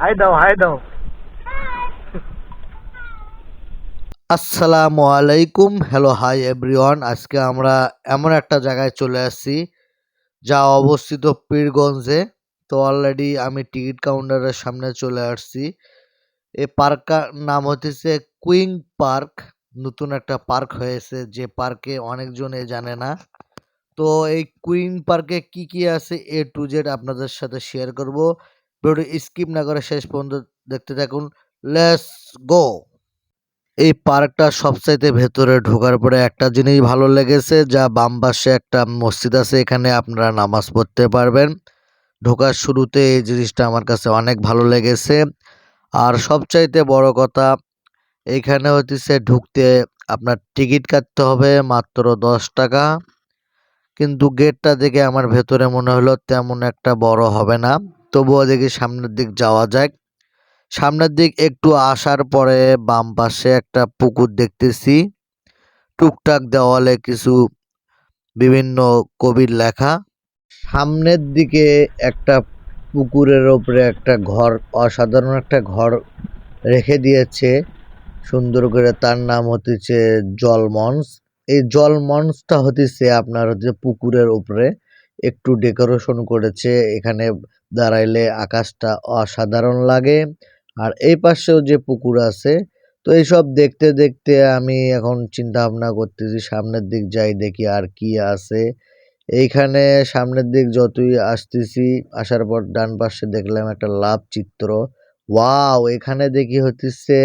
High আসসালামু আলাইকুম। Hello hi everyone আজকে আমরা এমন একটা জায়গায় চলে আসছি, যা অবস্থিত পীরগঞ্জে। তো অলরেডি আমি টিকিট কাউন্টারের সামনে চলে আসছি। এই পার্কটার নাম হতেছে কুইং পার্ক। নতুন একটা পার্ক হয়েছে, যে পার্কে অনেকজনে জানে না। তো এই কুইন পার্কে কি কি আছে, এ টু জেড আপনাদের সাথে শেয়ার করব। ভিডিওটি স্কিপ না করে শেষ পর্যন্ত দেখতে থাকুন। লেটস গো এই পার্কটা সবচাইতে ভেতরে ঢোকার পরে একটা জিনিস ভালো লেগেছে, যা বাম পাশে একটা মসজিদ আছে, এখানে আপনারা নামাজ পড়তে পারবেন। ঢোকার শুরুতে এই জিনিসটা আমার কাছে অনেক ভালো লেগেছে। আর সবচাইতে বড় কথা এইখানে হচ্ছে ঢুকতে আপনার টিকিট কাটতে হবে মাত্র দশ টাকা। কিন্তু গেটটা দেখে আমার ভেতরে মনে হলো তেমন একটা বড় হবে না। তবুও দেখি সামনের দিক যাওয়া যায় সামনের দিক একটু আসার পরে বাম পাশে একটা পুকুর দেখতেছি। টুকটাক দেওয়ালে কিছু বিভিন্ন কবির লেখা। সামনের দিকে একটা পুকুরের ওপরে একটা ঘর, অসাধারণ একটা ঘর রেখে দিয়েছে। সুন্দর করে তার নাম হতেছে জল মঞ্চ এই জল মঞ্চটা হতেছে আপনার হচ্ছে পুকুরের উপরে একটু ডেকোরেশন করেছে, এখানে দাঁড়াইলে আকাশটা অসাধারণ লাগে। আর এই পাশেও যে পুকুর আছে, তো এইসব দেখতে দেখতে আমি এখন চিন্তা ভাবনা করতেছি, সামনের দিক যাই দেখি আর কি আছে। এইখানে সামনের দিক যতই আসতেছি, আসার পর ডান পাশে দেখলাম একটা লাভ চিত্র। ওয়াও, এখানে দেখি হচ্ছে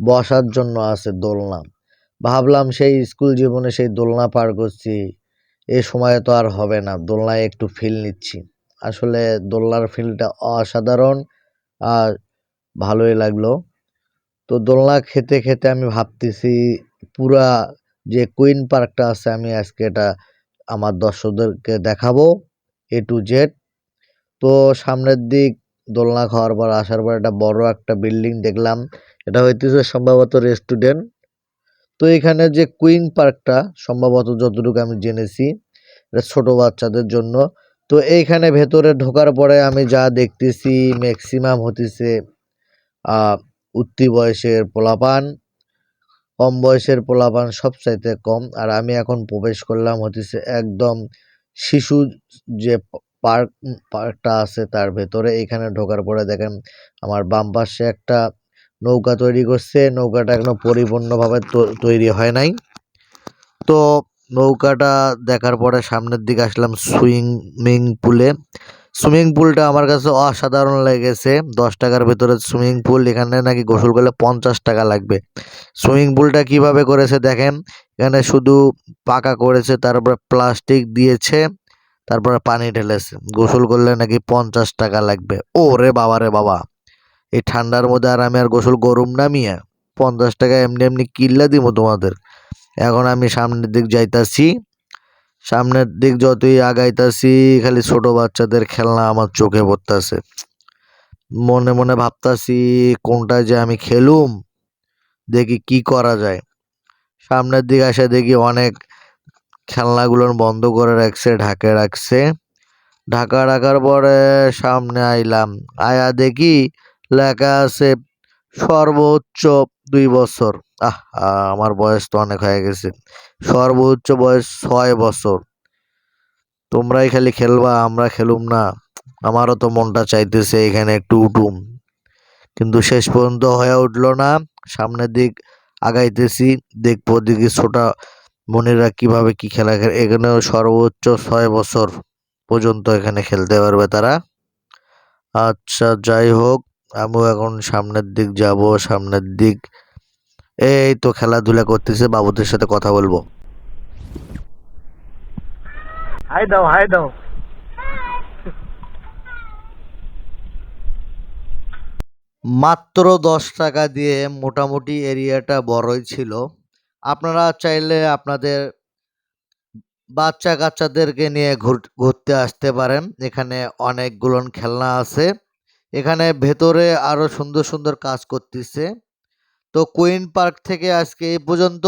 বসার জন্য আছে দোলনা। ভাবলাম সেই স্কুল জীবনে সেই দোলনা পার করছি। এ সময়ে তো আর হবে না, দোলনায় একটু ফিল নিচ্ছি। আসলে দোলনার ফিলটা অসাধারণ আর ভালোই লাগল। তো দোলনা খেতে খেতে আমি ভাবতেছি পুরা যে কুইন পার্কটা আছে আমি আজকে এটা আমার দর্শকদেরকে দেখাবো এ টু জেড তো সামনের দিক দোলনা খাওয়ার পর আসার পর একটা বড় একটা বিল্ডিং দেখলাম। এটা হইতেছে সম্ভবত রেস্টুরেন্ট তো এখানে যে কুইন পার্কটা সম্ভবত যতটুকু আমি জেনেছি, এটা ছোট বাচ্চাদের জন্য। তো এইখানে ভেতরে ঢোকার পরে আমি যা দেখতেছি ম্যাক্সিমাম হতেছে উত্তি বয়সের পোলাপান, কম বয়সের পোলাপান সবচাইতে কম। আর আমি এখন প্রবেশ করলাম হতেছে একদম শিশু যে পার্ক, পার্কটা আছে তার ভেতরে। এখানে ঢোকার পরে দেখেন আমার বাম পাশে একটা নৌকা তৈরি করছে, নৌকাটা এখনও পরিপূর্ণভাবে তৈরি হয় নাই। তো নৌকাটা দেখার পরে সামনের দিকে আসলাম সুইমিং পুলে। সুইমিং পুলটা আমার কাছে অসাধারণ লেগেছে। দশ টাকার ভেতরে সুইমিং পুল, এখানে নাকি গোসল করলে পঞ্চাশ টাকা লাগবে। সুইমিং পুলটা কীভাবে করেছে দেখেন, এখানে শুধু পাকা করেছে, তারপরে প্লাস্টিক দিয়েছে, তারপরে পানি ঢেলেছে। গোসল করলে নাকি পঞ্চাশ টাকা লাগবে। ও রে বাবা রে বাবা। এই ঠান্ডার মধ্যে আর আমি আর গোসল গরম নামিয়ে পঞ্চাশ টাকা এমনি এমনি কিল্লা দিব তোমাদের। এখন আমি সামনের দিক যাইতাছি। সামনের দিক যতই আগাইতাছি, খালি ছোট বাচ্চাদের খেলনা আমার চোখে পড়তাছে। মনে মনে ভাবতাছি, কোনটা যে আমি খেলুম? দেখি কি করা যায়। সামনের দিকে আসে দেখি অনেক খেলনাগুলো বন্ধ করে রাখছে, ঢাকে রাখছে। ঢাকা রাখার পরে সামনে আইলাম। আয়া দেখি লেখা আছে সর্বোচ্চ দুই বছর। আহ, আমার বয়স তো অনেক হয়ে গেছে। সর্বোচ্চ বয়স ছয় বছর। তোমরাই খালি খেলবা, আমরা খেলুম না। আমারও তো মনটা চাইতেছে এখানে একটু উঠুম। কিন্তু শেষ পর্যন্ত হয়ে উঠল না। সামনের দিক আগাইতেছি, দেখব দিকে ছোটা মনিরা কীভাবে কি খেলা খেলে। এখানেও সর্বোচ্চ ছয় বছর পর্যন্ত এখানে খেলতে পারবে তারা। আচ্ছা যাই হোক। আমিও এখন সামনের দিক যাব সামনের দিক। এই তো খেলাধুলা করতেছে বাবুদের সাথে কথা বলব। হাই দাও হাই দাও। মাত্র দশ টাকা দিয়ে মোটামুটি এরিয়াটা বড়ই ছিল। আপনারা চাইলে আপনাদের বাচ্চা কাচ্চাদেরকে নিয়ে ঘুর- ঘুরতে আসতে পারেন। এখানে অনেকগুলো খেলনা আছে। এখানে ভেতরে আরও সুন্দর সুন্দর কাজ করতেছে। তো কুইন পার্ক থেকে আজকে এই পর্যন্ত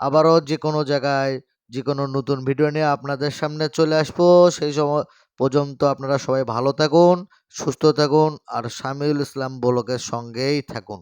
আবারও যে কোনো জায়গায় যে কোনো নতুন ভিডিও নিয়ে আপনাদের সামনে চলে আসব। সেই সময় পর্যন্ত আপনারা সবাই ভালো থাকুন, সুস্থ থাকুন, আর শামিউল ইসলাম ব্লকের সঙ্গেই থাকুন।